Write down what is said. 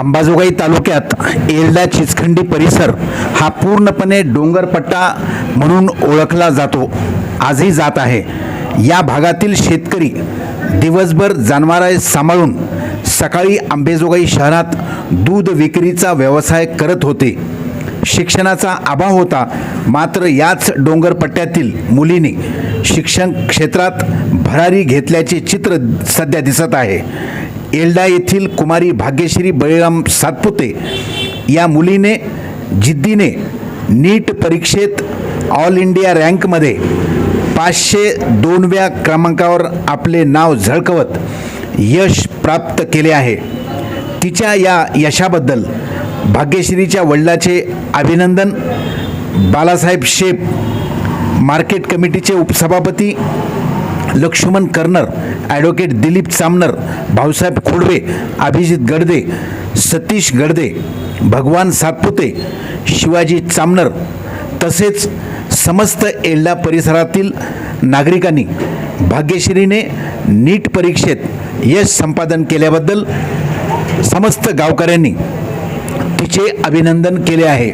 अंबाजोगाई तालुक्यात एरडा चिचखंडी परिसर हा पूर्णपणे डोंगरपट्टा म्हणून ओळखला जातो. आजही जात आहे. या भागातील शेतकरी दिवसभर जनावरे सांभाळून सकाळी अंबेजोगाई शहरात दूध विक्रीचा व्यवसाय करत होते. शिक्षणाचा अभाव होता. मात्र याच डोंगरपट्ट्यातील मुलीने शिक्षण क्षेत्रात भरारी घेतल्याचे चित्र सध्या दिसत आहे. एल्डा येथील कुमारी भाग्यश्री बळीराम सातपुते या मुलीने जिद्दीने नीट परीक्षेत ऑल इंडिया रँकमध्ये पाचशे दोनव्या क्रमांकावर आपले नाव झळकवत यश प्राप्त केले आहे. तिच्या या यशाबद्दल भाग्यश्रीच्या वडिलाचे अभिनंदन. बालासाहेब शेप मार्केट कमिटीचे उपसभापती लक्ष्मण कर्नर ॲडव्होकेट दिलीप चामनर भाऊसाहेब खोडवे अभिजित गडदे सतीश गडदे भगवान सातपुते शिवाजी चामनर तसेच समस्त एल्डा परिसरातील नागरिकांनी भाग्यश्रीने नीट परीक्षेत यश संपादन केल्याबद्दल समस्त गावकऱ्यांनी तिचे अभिनंदन केले आहे.